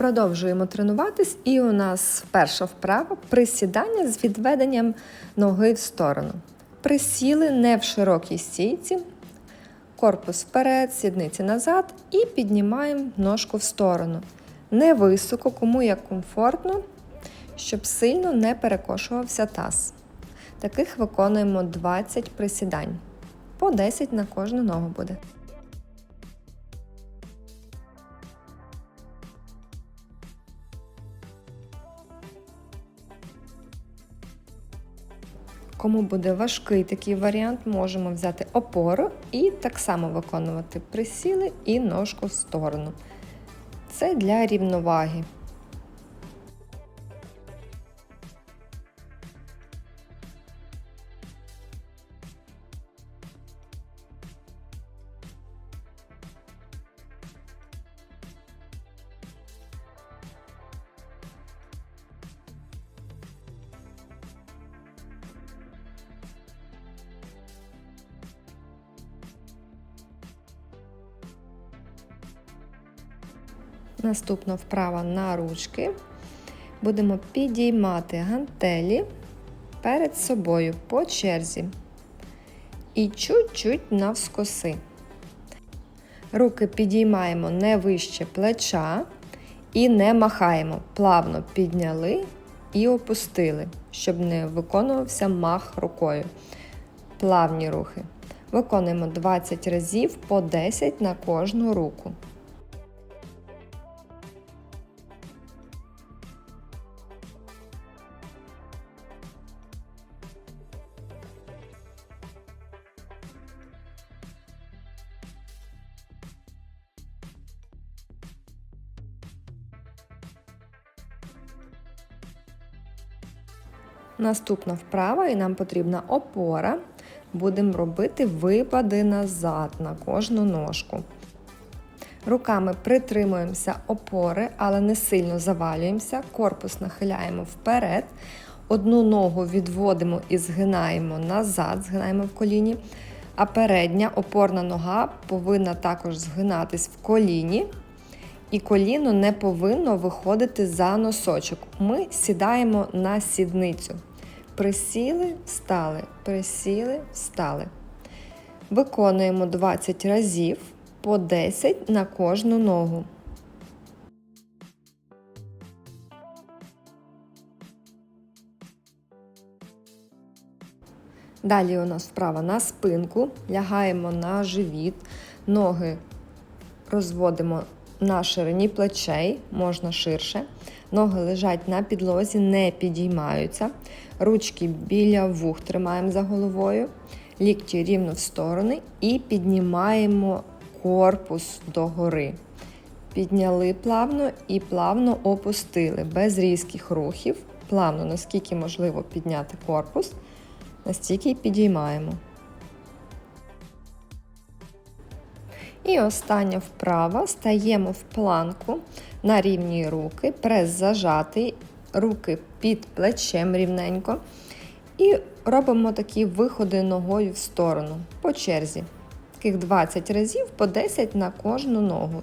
Продовжуємо тренуватись, і у нас перша вправа присідання з відведенням ноги в сторону. Присіли не в широкій стійці, корпус вперед, сідниці назад і піднімаємо ножку в сторону. Не високо, кому як комфортно, щоб сильно не перекошувався таз. Таких виконуємо 20 присідань. По 10 на кожну ногу буде. Кому буде важкий такий варіант, можемо взяти опору і так само виконувати присіли і ножку в сторону. Це для рівноваги. Наступна вправа на ручки. Будемо підіймати гантелі перед собою по черзі і чуть-чуть навскоси. Руки підіймаємо не вище плеча і не махаємо. Плавно підняли і опустили, щоб не виконувався мах рукою. Плавні рухи. Виконуємо 20 разів по 10 на кожну руку. Наступна вправа, і нам потрібна опора. Будемо робити випади назад на кожну ножку. Руками притримуємося опори, але не сильно завалюємося. Корпус нахиляємо вперед. Одну ногу відводимо і згинаємо назад, згинаємо в коліні. А передня опорна нога повинна також згинатись в коліні. І коліно не повинно виходити за носочок. Ми сідаємо на сідницю. Присіли, встали, присіли, встали. Виконуємо 20 разів по 10 на кожну ногу. Далі у нас вправа на спинку, лягаємо на живіт, ноги розводимо на ширині плечей, можна ширше. Ноги лежать на підлозі, не підіймаються. Ручки біля вух тримаємо за головою, лікті рівно в сторони і піднімаємо корпус догори. Підняли плавно і плавно опустили, без різких рухів. Плавно, наскільки можливо підняти корпус, настільки й підіймаємо. І остання вправа стаємо в планку на рівні руки, прес зажатий, руки під плечем рівненько. І робимо такі виходи ногою в сторону по черзі. Таких 20 разів по 10 на кожну ногу.